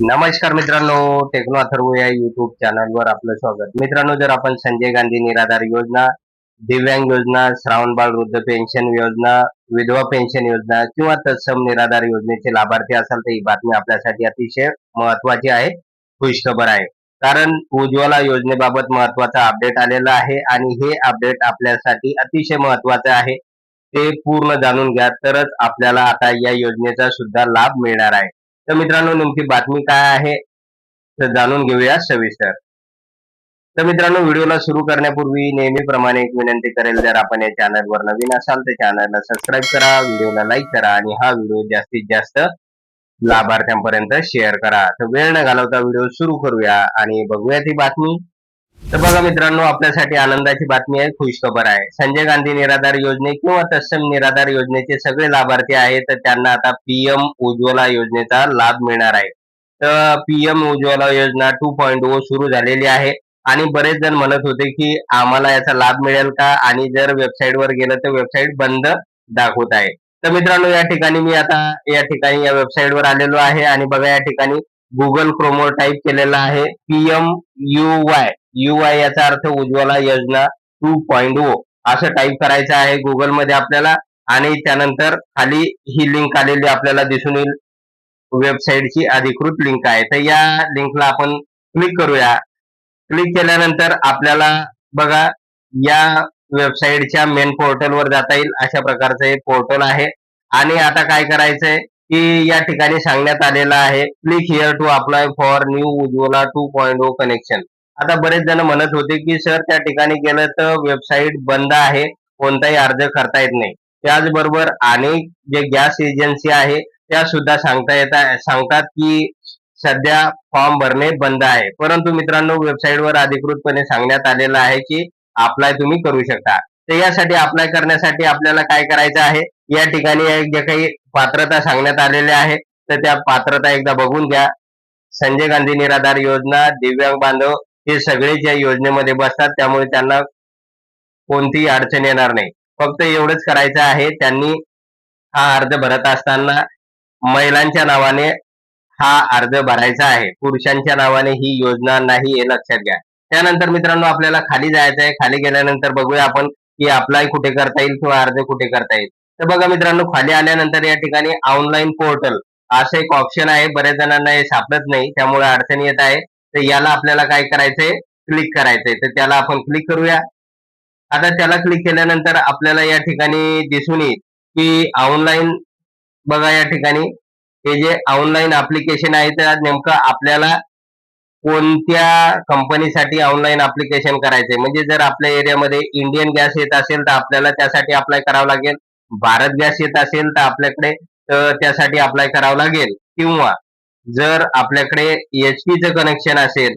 नमस्कार मित्रांनो टेक्नो अथर्व या युट्यूब चॅनलवर आपलं स्वागत. मित्रांनो जर आपण संजय गांधी निराधार योजना दिव्यांग योजना श्रावणबाळ वृद्ध पेन्शन योजना विधवा पेन्शन योजना किंवा तत्सम निराधार योजनेचे लाभार्थी असाल तर ही बातमी आपल्यासाठी अतिशय महत्वाची आहे खुशखबर आहे. कारण उज्ज्वला योजनेबाबत महत्त्वाचा अपडेट आलेला आहे आणि हे अपडेट आपल्यासाठी अतिशय महत्वाचं आहे. ते पूर्ण जाणून घ्या तरच आपल्याला आता या योजनेचा सुद्धा लाभ मिळणार आहे. तर मित्रांनो नेमकी बातमी काय आहे तर जाणून घेऊया सविस्तर. तर मित्रांनो व्हिडिओला सुरू करण्यापूर्वी नेहमीप्रमाणे एक विनंती करेल जर आपण या चॅनलवर नवीन असाल तर चॅनलला सबस्क्राईब करा व्हिडिओला लाईक करा आणि हा व्हिडिओ जास्तीत जास्त लाभार्थ्यांपर्यंत शेअर करा. तर वेळ न घालवता व्हिडिओ सुरू करूया आणि बघूया ती बातमी. तर बघा मित्रांनो आपल्यासाठी आनंदाची बातमी आहे खुशखबर आहे. संजय गांधी निराधार योजने किंवा तत्सम निराधार योजनेचे सगळे लाभार्थी आहेत तर त्यांना आता पीएम उज्ज्वला योजनेचा लाभ मिळणार आहे. तर पीएम उज्ज्वला योजना टू पॉईंट ओ सुरू झालेली आहे आणि बरेच जण म्हणत होते की आम्हाला याचा लाभ मिळेल का आणि जर वेबसाईटवर गेलं तर वेबसाईट बंद दाखवत आहे. तर मित्रांनो या ठिकाणी मी आता या ठिकाणी या वेबसाईटवर आलेलो आहे आणि बघा या ठिकाणी गुगल क्रोमवर टाईप केलेला आहे पीएम यू वाय. युआय याचा अर्थ उज्ज्वला योजना टू पॉइंट ओ असं टाईप करायचं आहे गुगलमध्ये आपल्याला. आणि त्यानंतर खाली ही लिंक आलेली आपल्याला दिसून येईल. वेबसाईटची अधिकृत लिंक आहे. तर या लिंकला आपण क्लिक करूया. क्लिक केल्यानंतर आपल्याला बघा या वेबसाईटच्या मेन पोर्टलवर जाता येईल. अशा प्रकारचं हे पोर्टल आहे. आणि आता काय करायचंय की या ठिकाणी सांगण्यात आलेलं आहे click here to apply for new Ujjwala two point O connection आता बरेच जण म्हणत होते की सर त्या ठिकाणी गेलं तर वेबसाईट बंद आहे. कोणताही अर्ज करता येत नाही. त्याचबरोबर अनेक जे गॅस एजन्सी आहे त्या सुद्धा सांगता येतात सांगतात की सध्या फॉर्म भरणे बंद आहे. परंतु मित्रांनो वेबसाईटवर अधिकृतपणे सांगण्यात आलेलं आहे की अप्लाय तुम्ही करू शकता. तर यासाठी अप्लाय करण्यासाठी आपल्याला काय करायचं आहे? या ठिकाणी जे काही पात्रता सांगण्यात आलेल्या आहे तर त्या पात्रता एकदा बघून घ्या. संजय गांधी निराधार योजना दिव्यांग बांधव हे सगळेच या योजनेमध्ये बसतात त्यामुळे त्यांना कोणतीही अडचण येणार नाही. फक्त एवढंच करायचं आहे त्यांनी हा अर्ज भरत असताना महिलांच्या नावाने हा अर्ज भरायचा आहे. पुरुषांच्या नावाने ही योजना नाही हे लक्षात घ्या. त्यानंतर मित्रांनो आपल्याला खाली जायचं आहे. खाली गेल्यानंतर बघूया आपण की अप्लाय कुठे करता येईल किंवा अर्ज कुठे करता येईल. तर बघा मित्रांनो खाली आल्यानंतर या ठिकाणी ऑनलाईन पोर्टल असं एक ऑप्शन आहे. बऱ्याच जणांना हे सापडत नाही त्यामुळे अडचण येत आहे. तर याला आपल्याला काय करायचंय? क्लिक करायचंय. तर त्याला आपण क्लिक करूया. आता त्याला क्लिक केल्यानंतर आपल्याला या ठिकाणी दिसून येईल की ऑनलाईन बघा या ठिकाणी. हे जे ऑनलाईन अप्लिकेशन आहे तर नेमकं आपल्याला कोणत्या कंपनीसाठी ऑनलाईन अप्लिकेशन करायचंय? म्हणजे जर आपल्या एरियामध्ये इंडियन गॅस येत असेल तर आपल्याला त्यासाठी अप्लाय करावं लागेल. भारत गॅस येत असेल तर आपल्याकडे त्यासाठी अप्लाय करावं लागेल. किंवा जर आपल्याकडे एचपीचं कनेक्शन असेल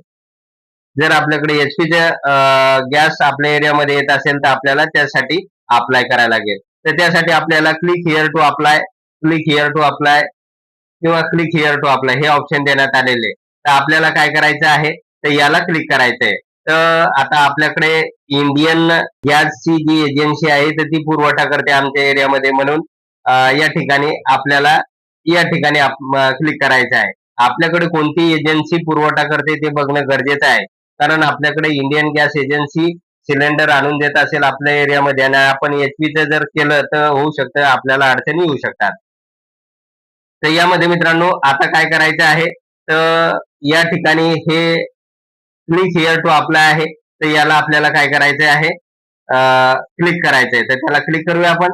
जर आपल्याकडे एचपीचं गॅस आपल्या एरियामध्ये येत असेल तर आपल्याला त्यासाठी अप्लाय करायला लागेल. तर त्यासाठी आपल्याला click here to apply click here to apply किंवा क्लिक हिअर टू अप्लाय हे ऑप्शन देण्यात आलेले तर आपल्याला काय करायचं आहे? तर याला क्लिक करायचं आहे. तर आता आपल्याकडे इंडियन गॅसची जी एजन्सी आहे तर ती पुरवठा करते आमच्या एरियामध्ये म्हणून. या ठिकाणी आपल्याला या ठिकाणी क्लिक करायचं आहे. आपल्याकडे कोणती एजन्सी पुरवठा करते ते बघणं गरजेचं आहे. कारण आपल्याकडे इंडियन गॅस एजन्सी सिलेंडर आणून देत असेल आपल्या एरियामध्ये आणि आपण एचपीचं जर केलं तर होऊ शकतं आपल्याला अडचणी येऊ शकतात. तर यामध्ये मित्रांनो आता काय करायचं आहे? तर या ठिकाणी हे क्लिक हिअर टू आपला आहे. तर याला आपल्याला काय करायचं आहे? क्लिक करायचं आहे तर त्याला क्लिक करूया आपण.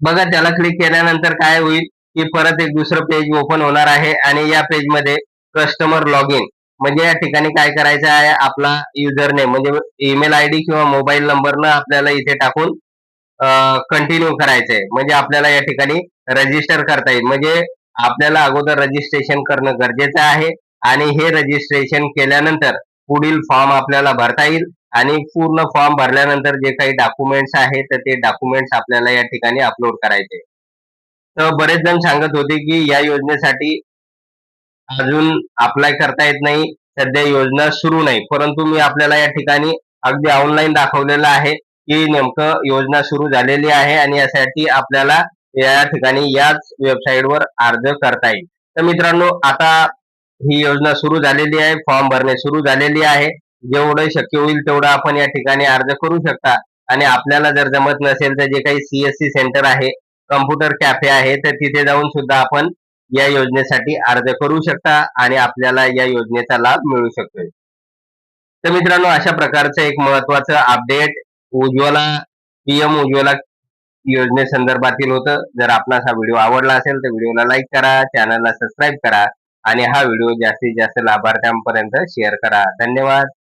बघा त्याला क्लिक केल्यानंतर काय होईल की परत एक दुसरं पेज ओपन होणार आहे आणि या पेजमध्ये कस्टमर लॉग इन म्हणजे या ठिकाणी काय करायचं आहे? आपला युजर नेम म्हणजे ईमेल आयडी किंवा मोबाईल नंबरनं आपल्याला इथे टाकून कंटिन्यू करायचंय. म्हणजे आपल्याला या ठिकाणी रजिस्टर करता येईल. म्हणजे आपल्याला अगोदर रजिस्ट्रेशन करणं गरजेचं आहे आणि हे रजिस्ट्रेशन केल्यानंतर पुढील फॉर्म आपल्याला भरता येईल. आणि पूर्ण फॉर्म भरल्यानंतर जे काही डॉक्युमेंट्स आहेत तर ते डॉक्युमेंट्स आपल्याला या ठिकाणी अपलोड करायचे. तर बरेच जण सांगत होते की या योजनेसाठी अजून अप्लाय करता येत नाही सध्या योजना सुरू नाही. परंतु मी आपल्याला या ठिकाणी अगदी ऑनलाईन दाखवलेलं आहे की नेमकं योजना सुरू झालेली आहे आणि यासाठी आपल्याला या ठिकाणी याच वेबसाईटवर अर्ज करता येईल. तर मित्रांनो आता ही योजना सुरू झालेली आहे फॉर्म भरणे सुरू झालेली आहे. जेवढं शक्य होईल तेवढं आपण या ठिकाणी अर्ज करू शकता. आणि आपल्याला जर जमत नसेल तर जे काही सीएससी सेंटर आहे कम्प्युटर कॅफे आहे तर तिथे जाऊन सुद्धा आपण या योजनेसाठी अर्ज करू शकता आणि आपल्याला या योजनेचा लाभ मिळू शकतो. तर मित्रांनो अशा प्रकारचं एक महत्वाचं अपडेट उज्ज्वला पीएम उज्ज्वला योजनेसंदर्भातील होतं. जर आपणास हा व्हिडिओ आवडला असेल तर व्हिडिओला लाईक करा चॅनलला सबस्क्राईब करा आणि हा व्हिडिओ जास्तीत जास्त लाभार्थ्यांपर्यंत शेअर करा. धन्यवाद.